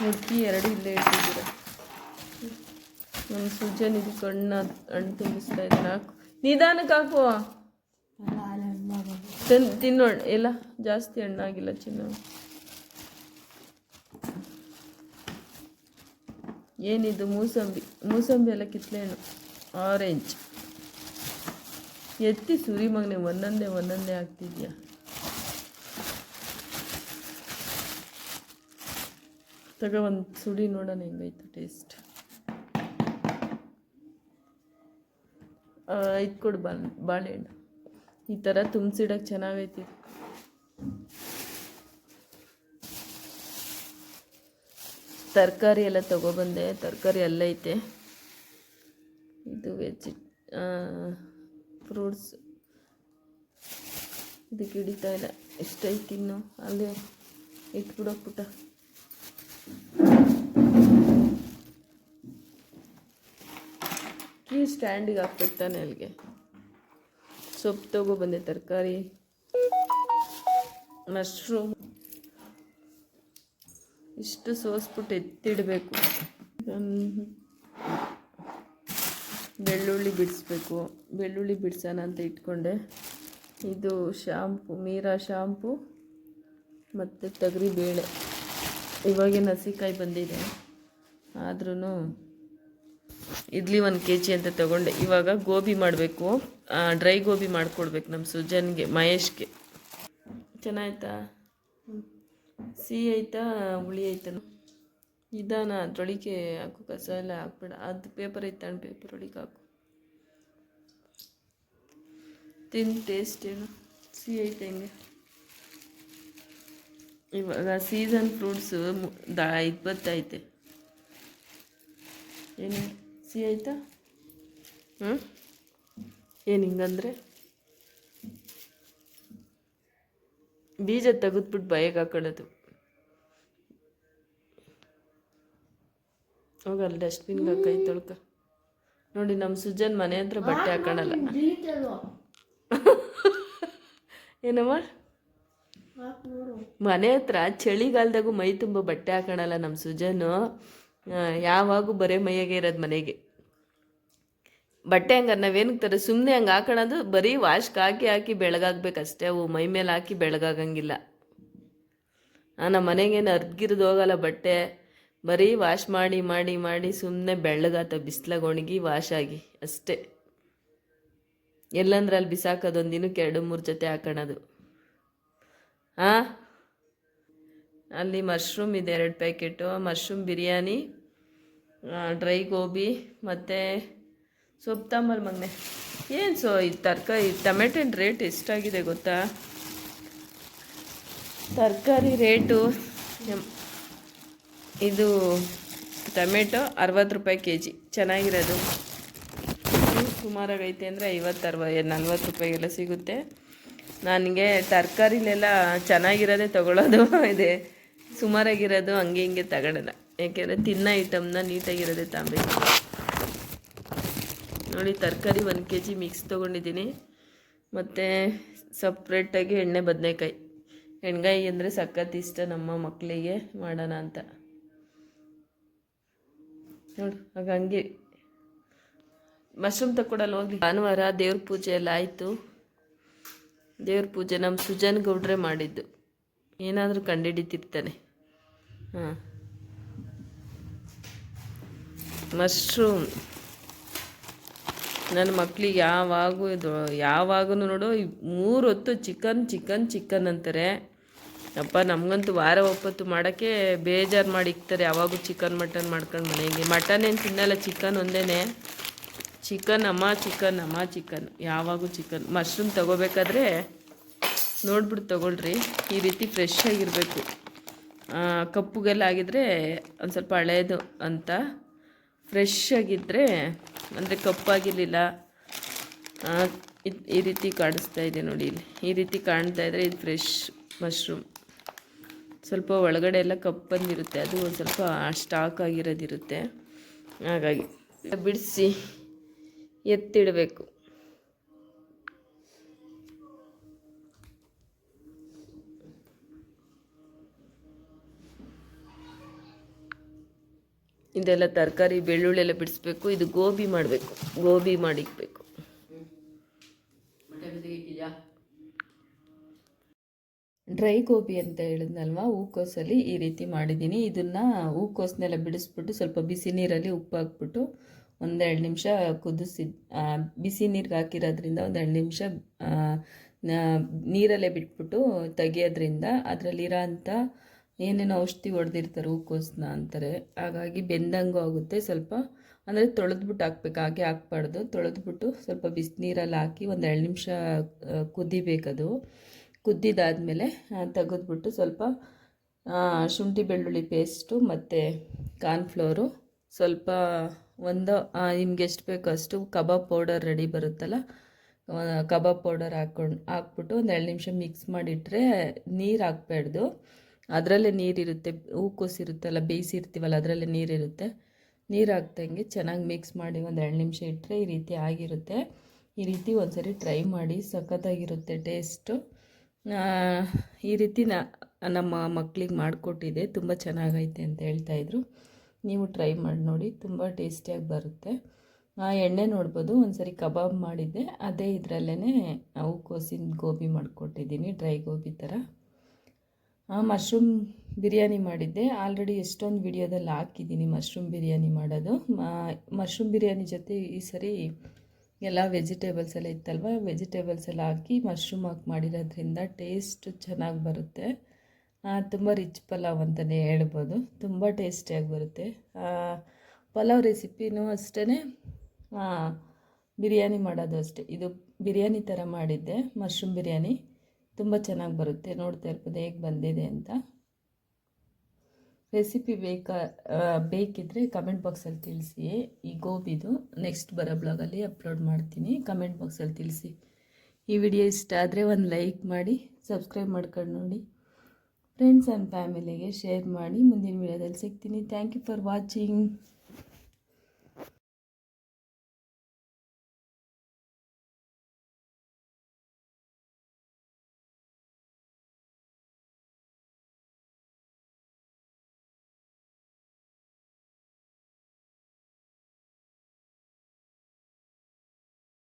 ಮುಡ್ಕಿ ಎರಡು ಇಲ್ಲೇ ಇಟ್ಟಿದ್ದೀರ. ನಮ್ಮ ಸುಜನ್ ಇದು ಕಣ್ಣು ಹಣ್ಣು ತುಂಬಿಸ್ತಾ ಇದ್ದಾರೆ ಹಾಕು. ನಿಧಾನಕ್ಕೆ ಹಾಕು ತಿನ್ ತಿನ್ನೋಣ ಎಲ್ಲ ಜಾಸ್ತಿ ಹಣ್ಣಾಗಿಲ್ಲ ಚಿನ್ನ. ಏನಿದು ಮೂಸಂಬಿ? ಮೂಸಂಬಿ ಎಲ್ಲ ಕಿತ್ಲೆ ಹಣ್ಣು. ಆರೆಂಜ್ ಎತ್ತಿ ಸುರಿ ಮಗನೆ ಒಂದೊಂದೇ ಒಂದೊಂದೇ ಆಗ್ತಿದ್ಯಾ ತಗೋ ಒಂದು ಸುಳಿ ನೋಡೋಣ ಹೆಂಗೈತೆ ಟೇಸ್ಟ್ ಇದು ಕೊಡು ಬಾ ಬಾಳೆಹಣ್ಣು ಈ ಥರ ತುಂಬಿಸಿಡೋಕೆ ಚೆನ್ನಾಗೈತಿ. ತರಕಾರಿ ಎಲ್ಲ ತಗೊಬಂದೆ ತರಕಾರಿ ಎಲ್ಲ ಐತೆ. ಇದು ವೆಜ್ ಫ್ರೂಟ್ಸ್ ಇದಕ್ಕೆ ಹಿಡಿತಾ ಇಲ್ಲ. ಎಷ್ಟೈತಿ ಇನ್ನು? ಅಲ್ಲೇ ಇಟ್ಬಿಡೋ ಕೀ ಸ್ಟ್ಯಾಂಡಿಗೆ ಹಾಕ್ಬೇಕು ತಾನೆ ಅಲ್ಲಿಗೆ. ಸೊಪ್ಪು ತಗೊಬಂದೆ ತರಕಾರಿ. ಮಶ್ರೂಮ್ ಇಷ್ಟು ಸೋಸ್ಬಿಟ್ಟು ಎತ್ತಿಡಬೇಕು. ಬೆಳ್ಳುಳ್ಳಿ ಬಿಡಿಸ್ಬೇಕು. ಬೆಳ್ಳುಳ್ಳಿ ಬಿಡಿಸೋಣ ಅಂತ ಇಟ್ಕೊಂಡೆ. ಇದು ಶಾಂಪು, ಮೀರಾ ಶಾಂಪು ಮತ್ತು ತೊಗರಿ ಬೇಳೆ ಇವಾಗೆ ಹಸಿಕಾಯಿ ಬಂದಿದೆ. ಆದ್ರೂ ಇಡ್ಲಿ ಒಂದು ಕೆ ಜಿ ಅಂತ ತೊಗೊಂಡೆ. ಇವಾಗ ಗೋಬಿ ಮಾಡಬೇಕು. ಡ್ರೈ ಗೋಬಿ ಮಾಡಿಕೊಡ್ಬೇಕು ನಮ್ಮ ಸುಜನ್ಗೆ, ಮಹೇಶ್ಗೆ. ಚೆನ್ನಾಯ್ತಾ? ಸಿಹಿ ಐತಾ ಹುಳಿ ಐತನು ಇದಾನ ಅದ್ರೊಳಗೆ ಹಾಕು, ಕಸ ಎಲ್ಲ ಹಾಕ್ಬೇಡ. ಅದು ಪೇಪರ್ ಐತಣ್ಣ ಪೇಪರ್ ಒಳಗೆ ಹಾಕು. ತಿಂದು ಟೇಸ್ಟ್ ಏನು? ಸಿಹಿ ಐತೆ ಹೆಂಗೆ? ಇವಾಗ ಸೀಸನ್ ಫ್ರೂಟ್ಸು ದ, ಇಪ್ಪತ್ತೈತೆ. ಏನು? ಸಿಹಿ ಆಯಿತಾ? ಹ್ಞೂ ಏನು ಹಿಂಗಂದ್ರೆ? ಬೀಜ ತೆಗೆದ್ಬಿಟ್ಟು ಬಯಗೆ ಹಾಕೊಳ್ಳೋದು. ಹೋಗಲ್ಲ ಡಸ್ಟ್ಬಿನ್ಗೆ ಕೈ ತೊಳ್ಕ. ನೋಡಿ ನಮ್ಮ ಸುಜನ್ ಮನೆ ಹತ್ರ ಬಟ್ಟೆ ಹಾಕೊಳಲ್ಲ ಏನಮ್ಮ? ಮನೆ ಹತ್ರ ಚಳಿಗಾಲದಾಗೂ ಮೈ ತುಂಬ ಬಟ್ಟೆ ಹಾಕೊಳಲ್ಲ ನಮ್ಮ ಸುಜನು. ಯಾವಾಗೂ ಬರೇ ಮೈಯಾಗೆ ಇರೋದು ಮನೆಗೆ. ಬಟ್ಟೆ ಹಂಗಾರೆ ನಾವೇನಕ್ಕೆ ತರ ಸುಮ್ಮನೆ ಹಂಗೆ ಹಾಕೋಣದು ಬರೀ ವಾಶ್ಗೆ ಹಾಕಿ ಹಾಕಿ ಬೆಳಗಾಗ್ಬೇಕು ಅಷ್ಟೇ ಅವು ಮೈ ಮೇಲೆ ಹಾಕಿ ಬೆಳಗಾಗಂಗಿಲ್ಲ. ನಮ್ಮ ಮನೆಗೇನು ಅರ್ಗಿರ್ದು ಹೋಗಲ್ಲ ಬಟ್ಟೆ, ಬರೀ ವಾಶ್ ಮಾಡಿ ಮಾಡಿ ಮಾಡಿ ಸುಮ್ಮನೆ ಬೆಳ್ಳಗಾತ ಬಿಸ್ಲಾಗ ಒಣಗಿ ವಾಶ್ ಆಗಿ, ಅಷ್ಟೇ. ಎಲ್ಲಂದ್ರೆ ಅಲ್ಲಿ ಬಿಸಾಕೋದು ಒಂದು ದಿನಕ್ಕೆ ಎರಡು, ಮೂರು ಜೊತೆ ಹಾಕೋಣದು ಹಾಂ ಅಲ್ಲಿ ಮಶ್ರೂಮ್ ಇದೆ, ಎರಡು packet mushroom biryani dry gobi ಮತ್ತು ಸೊಪ್ಪು ತಾಂಬಲ್ ಮಗನೆ. ಏನು ಸೊ ಈ ತರಕಾರಿ, ಟೊಮೆಟೊನ ರೇಟ್ ಎಷ್ಟಾಗಿದೆ ಗೊತ್ತಾ? ತರಕಾರಿ ರೇಟು ಇದು ಟೊಮೆಟೊ ಅರವತ್ತು ರೂಪಾಯಿ ಕೆ ಜಿ. ಚೆನ್ನಾಗಿರೋದು. ಸುಮಾರಾಗೈತೆ ಅಂದರೆ ಐವತ್ತು ಅರವ ನಲ್ವತ್ತು ರೂಪಾಯಿಗೆಲ್ಲ ಸಿಗುತ್ತೆ. ನನಗೆ ತರಕಾರಿಲೆಲ್ಲ ಚೆನ್ನಾಗಿರೋದೇ ತಗೊಳ್ಳೋದು ಇದೆ. ಸುಮಾರಾಗಿರೋದು ಹಂಗೆ ಹಿಂಗೆ ತಗೊಳ್ಳಲ್ಲ ಯಾಕೆಂದರೆ ತಿನ್ನೋ ಐಟಮ್ನ ನೀಟಾಗಿರೋದೇ ತಗೊಬೇಕು ನೋಡಿ ತರಕಾರಿ ಒಂದು ಕೆ ಜಿ ಮಿಕ್ಸ್ ತೊಗೊಂಡಿದ್ದೀನಿ. ಮತ್ತು ಸಪ್ರೇಟಾಗಿ ಎಣ್ಣೆ ಬದನೆಕಾಯಿ. ಎಣ್ಗಾಯಿ ಅಂದರೆ ಸಖತ್ ಇಷ್ಟ ನಮ್ಮ ಮಕ್ಕಳಿಗೆ ಮಾಡೋಣ ಅಂತ. ನೋಡು, ಆಗ ಹಂಗೆ. ಮಶ್ರೂಮ್ ತಕ್ಕೊಡಲ್ಲ, ಹೋಗ್ಲಿ. ಭಾನುವಾರ ದೇವ್ರ ಪೂಜೆ ಎಲ್ಲ ಆಯಿತು. ದೇವ್ರ ಪೂಜೆ ನಮ್ಮ ಸುಜನ್ ಗೌಡ್ರೆ ಮಾಡಿದ್ದು. ಏನಾದರೂ ಕಂಡುಹಿಡಿತಿರ್ತಾನೆ ಹಾಂ. ಮಶ್ರೂಮ್ ನನ್ನ ಮಕ್ಳಿಗೆ ಯಾವಾಗೂ ಇದು ಯಾವಾಗೂ ನೋಡು ಮೂರು ಹೊತ್ತು ಚಿಕನ್ ಚಿಕನ್ ಚಿಕನ್ ಅಂತಾರೆ. ಅಪ್ಪ, ನಮಗಂತೂ ವಾರ ಒಪ್ಪತ್ತು ಮಾಡೋಕ್ಕೆ ಬೇಜಾರು ಮಾಡಿ ಇಕ್ತಾರೆ. ಯಾವಾಗೂ ಚಿಕನ್, ಮಟನ್ ಮಾಡ್ಕೊಂಡು ಮನೆಗೆ. ಮಟನ್ ಏನು ತಿನ್ನಲ್ಲ, ಚಿಕನ್ ಒಂದೇ ಚಿಕನ್, ಅಮ್ಮ ಚಿಕನ್ ಅಮ್ಮ, ಚಿಕನ್. ಯಾವಾಗೂ ಚಿಕನ್. ಮಶ್ರೂಮ್ ತಗೋಬೇಕಾದ್ರೆ ನೋಡ್ಬಿಟ್ಟು ತೊಗೊಳ್ರಿ. ಈ ರೀತಿ ಫ್ರೆಶ್ ಆಗಿರಬೇಕು. ಕಪ್ಪುಗೆಲ್ಲ ಆಗಿದ್ರೆ ಒಂದು ಸ್ವಲ್ಪ ಹಳೇದು ಅಂತ ಫ್ರೆಶ್ ಆಗಿದ್ದರೆ ಅಂದರೆ ಕಪ್ಪಾಗಿರಲಿಲ್ಲ ಈ ರೀತಿ ಕಾಣಿಸ್ತಾ ಇದೆ ನೋಡಿ ಇಲ್ಲಿ. ಈ ರೀತಿ ಕಾಣ್ತಾ ಇದ್ದರೆ ಇದು ಫ್ರೆಶ್ ಮಶ್ರೂಮ್. ಸ್ವಲ್ಪ ಒಳಗಡೆ ಎಲ್ಲ ಕಪ್ಪಂದಿರುತ್ತೆ ಅದು ಒಂದು ಸ್ವಲ್ಪ ಸ್ಟಾಕ್ ಆಗಿರೋದಿರುತ್ತೆ. ಹಾಗಾಗಿ, ಬಿಡಿಸಿ ಎತ್ತಿಡಬೇಕು. ಇದೆಲ್ಲ ತರಕಾರಿ ಬೆಳ್ಳುಳ್ಳಿ ಎಲ್ಲ ಬಿಡಿಸ್ಬೇಕು. ಇದು ಗೋಬಿ ಮಾಡಬೇಕು. ಗೋಬಿ ಮಾಡಿಕ್ಬೇಕು ಡ್ರೈ ಗೋಬಿ ಅಂತ ಹೇಳಿದ್ನಲ್ವ? ಹೂಕೋಸಲ್ಲಿ ಈ ರೀತಿ ಮಾಡಿದ್ದೀನಿ. ಇದನ್ನು ಹೂಕೋಸನ್ನೆಲ್ಲ ಬಿಡಿಸ್ಬಿಟ್ಟು ಸ್ವಲ್ಪ ಬಿಸಿ ನೀರಲ್ಲಿ ಉಪ್ಪು ಹಾಕ್ಬಿಟ್ಟು ಒಂದೆರಡು ನಿಮಿಷ ಕುದಿಸಿ ಬಿಸಿ ನೀರಿಗೆ ಹಾಕಿರೋದ್ರಿಂದ ಒಂದೆರಡು ನಿಮಿಷ ನೀರಲ್ಲೇ ಬಿಟ್ಬಿಟ್ಟು ತೆಗಿಯೋದ್ರಿಂದ ಅದರಲ್ಲಿರೋ ಅಂಥ ಏನೇನೋ ಔಷಧಿ ಹೊಡೆದಿರ್ತಾರೆ ಹೂಕೋಸನ್ನ ಅಂತಾರೆ. ಹಾಗಾಗಿ ಬೆಂದಂಗೂ ಆಗುತ್ತೆ. ಸ್ವಲ್ಪ ಅಂದರೆ ತೊಳೆದ್ಬಿಟ್ಟು ಹಾಕ್ಬೇಕು. ಹಾಗೆ ಹಾಕ್ಬಾರ್ದು. ತೊಳೆದ್ಬಿಟ್ಟು ಸ್ವಲ್ಪ ಬಿಸಿನೀರಲ್ಲಿ ಹಾಕಿ ಒಂದು ಎರಡು ನಿಮಿಷ ಕುದಿಬೇಕದು. ಕುದ್ದಿದಾದಮೇಲೆ ತೆಗೆದ್ಬಿಟ್ಟು ಸ್ವಲ್ಪ ಶುಂಠಿ ಬೆಳ್ಳುಳ್ಳಿ ಪೇಸ್ಟು ಮತ್ತು ಕಾರ್ನ್ಫ್ಲೋರು ಸ್ವಲ್ಪ ಒಂದು ನಿಮ್ಗೆ ಎಷ್ಟು ಬೇಕೋ ಅಷ್ಟು ಕಬಾಬ್ ಪೌಡರ್ ರೆಡಿ ಬರುತ್ತಲ್ಲ ಕಬಾಬ್ ಪೌಡರ್ ಹಾಕ್ಕೊಂಡು ಹಾಕ್ಬಿಟ್ಟು ಒಂದು ಎರಡು ನಿಮಿಷ ಮಿಕ್ಸ್ ಮಾಡಿಟ್ರೆ ನೀರು ಹಾಕ್ಬಾರ್ದು. ಅದರಲ್ಲೇ ನೀರಿರುತ್ತೆ ಹೂಕೋಸು ಇರುತ್ತಲ್ಲ ಬೇಯಿಸಿರ್ತೀವಲ್ಲ, ಅದರಲ್ಲೇ ನೀರಿರುತ್ತೆ. ನೀರು ಹಾಕ್ದಂಗೆ ಚೆನ್ನಾಗಿ ಮಿಕ್ಸ್ ಮಾಡಿ ಒಂದು ಎರಡು ನಿಮಿಷ ಇಟ್ಟರೆ ಈ ರೀತಿ ಆಗಿರುತ್ತೆ. ಈ ರೀತಿ ಒಂದ್ಸರಿ ಟ್ರೈ ಮಾಡಿ, ಸಖತ್ತಾಗಿರುತ್ತೆ ಟೇಸ್ಟು ಈ ರೀತಿ ನಾ, ನಮ್ಮ ಮಕ್ಕಳಿಗೆ ಮಾಡಿಕೊಟ್ಟಿದೆ, ತುಂಬ ಚೆನ್ನಾಗೈತೆ ಅಂತ ಹೇಳ್ತಾಯಿದ್ರು ನೀವು ಟ್ರೈ ಮಾಡಿ ನೋಡಿ, ತುಂಬ ಟೇಸ್ಟಿಯಾಗಿ ಬರುತ್ತೆ. ಆ ಎಣ್ಣೆ ನೋಡ್ಬೋದು, ಒಂದ್ಸರಿ ಕಬಾಬ್ ಮಾಡಿದ್ದೆ, ಅದೇ ಇದರಲ್ಲೇ ಹೂಕೋಸಿನ ಗೋಬಿ ಮಾಡಿಕೊಟ್ಟಿದ್ದೀನಿ ಡ್ರೈ ಗೋಬಿ ಥರ ಮಶ್ರೂಮ್ ಬಿರಿಯಾನಿ ಮಾಡಿದ್ದೆ. ಆಲ್ರೆಡಿ ಎಷ್ಟೊಂದು ವಿಡಿಯೋದಲ್ಲಿ ಹಾಕಿದ್ದೀನಿ ಮಶ್ರೂಮ್ ಬಿರಿಯಾನಿ ಮಾಡೋದು. ಮಶ್ರೂಮ್ ಬಿರಿಯಾನಿ ಜೊತೆ ಈ ಸರಿ ಎಲ್ಲ ವೆಜಿಟೇಬಲ್ಸ್ ಎಲ್ಲ ಇತ್ತಲ್ವ? ವೆಜಿಟೇಬಲ್ಸ್ ಎಲ್ಲ ಹಾಕಿ ಮಶ್ರೂಮ್ ಹಾಕಿ ಮಾಡಿರೋದ್ರಿಂದ ಟೇಸ್ಟ್ ಚೆನ್ನಾಗಿ ಬರುತ್ತೆ. ತುಂಬ ರಿಚ್ ಪಲಾವ್ ಅಂತಲೇ ಹೇಳ್ಬೋದು. ತುಂಬ ಟೇಸ್ಟಿಯಾಗಿ ಬರುತ್ತೆ. ಪಲಾವ್ ರೆಸಿಪಿನೂ ಅಷ್ಟೇ ಬಿರಿಯಾನಿ ಮಾಡೋದು ಅಷ್ಟೇ. ಇದು ಬಿರಿಯಾನಿ ಥರ ಮಾಡಿದ್ದೆ ಮಶ್ರೂಮ್ ಬಿರಿಯಾನಿ. ತುಂಬ ಚೆನ್ನಾಗಿ ಬರುತ್ತೆ. ನೋಡ್ತಾ ಇರ್ಬೋದು ಹೇಗೆ ಬಂದಿದೆ ಅಂತ. ರೆಸಿಪಿ ಬೇಕಾ ಬೇಕಿದ್ದರೆ ಕಮೆಂಟ್ ಬಾಕ್ಸಲ್ಲಿ ತಿಳಿಸಿ. ಈ ಗೋಬಿದು ನೆಕ್ಸ್ಟ್ ಬರೋ ಬ್ಲಾಗಲ್ಲಿ ಅಪ್ಲೋಡ್ ಮಾಡ್ತೀನಿ. ಕಮೆಂಟ್ ಬಾಕ್ಸಲ್ಲಿ ತಿಳಿಸಿ. ಈ ವಿಡಿಯೋ ಇಷ್ಟ ಆದರೆ ಒಂದು ಲೈಕ್ ಮಾಡಿ ಸಬ್ಸ್ಕ್ರೈಬ್ ಮಾಡ್ಕೊಂಡು ನೋಡಿ. ಫ್ರೆಂಡ್ಸ್ ಆ್ಯಂಡ್ ಫ್ಯಾಮಿಲಿಗೆ ಶೇರ್ ಮಾಡಿ. ಮುಂದಿನ ವಿಡಿಯೋದಲ್ಲಿ ಸಿಗ್ತೀನಿ. Thank you for watching